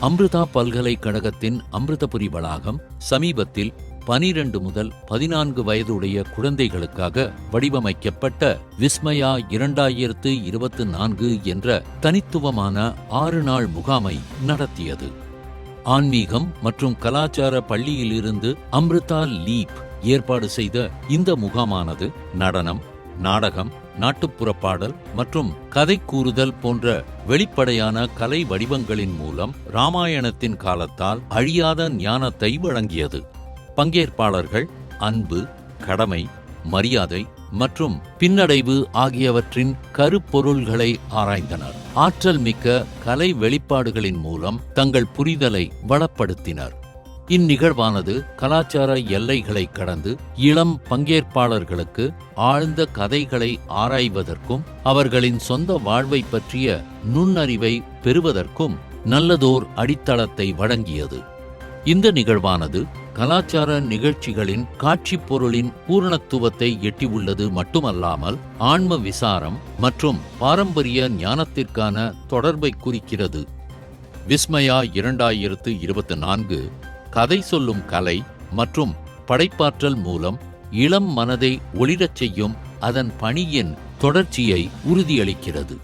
அம்ருதா பல்கலைக்கழகத்தின் அமிர்தபுரி வளாகம் சமீபத்தில் பனிரெண்டு முதல் பதினான்கு வயதுடைய குழந்தைகளுக்காக வடிவமைக்கப்பட்ட விஸ்மயா இரண்டாயிரத்து இருபத்து நான்கு என்ற தனித்துவமான ஆறு நாள் முகாமை நடத்தியது. ஆன்மீகம் மற்றும் கலாச்சார பள்ளியிலிருந்து அம்ருதா லீப் ஏற்பாடு செய்த இந்த முகாமானது நடனம் நாடகம் நாட்டுப்புற பாடல் மற்றும் கதை கூறுதல் போன்ற வெளிப்படையான கலை வடிவங்களின் மூலம் ராமாயணத்தின் காலத்தால் அழியாத ஞானத்தை வழங்கியது. பங்கேற்பாளர்கள் அன்பு கடமை மரியாதை மற்றும் பின்னடைவு ஆகியவற்றின் கருப்பொருள்களை ஆராய்ந்தனர். ஆற்றல் மிக்க கலை வெளிப்பாடுகளின் மூலம் தங்கள் புரிதலை வளப்படுத்தினர். இந்நிகழ்வானது கலாச்சார எல்லைகளை கடந்து இளம் பங்கேற்பாளர்களுக்கு ஆழ்ந்த கதைகளை ஆராய்வதற்கும் அவர்களின் சொந்த வாழ்வை பற்றிய நுண்ணறிவை பெறுவதற்கும் நல்லதோர் அடித்தளத்தை வழங்கியது. இந்த நிகழ்வானது கலாச்சார நிகழ்ச்சிகளின் காட்சிப் பொருளின் பூரணத்துவத்தை எட்டியுள்ளது மட்டுமல்லாமல் ஆன்ம விசாரம் மற்றும் பாரம்பரிய ஞானத்திற்கான தொடர்பை குறிக்கிறது. விஸ்மயா இரண்டாயிரத்து இருபத்தி நான்கு கதை சொல்லும் கலை மற்றும் படைப்பாற்றல் மூலம் இளம் மனதை ஒளிரச் செய்யும் அதன் பணியின் தொடர்ச்சியை உறுதியளிக்கிறது.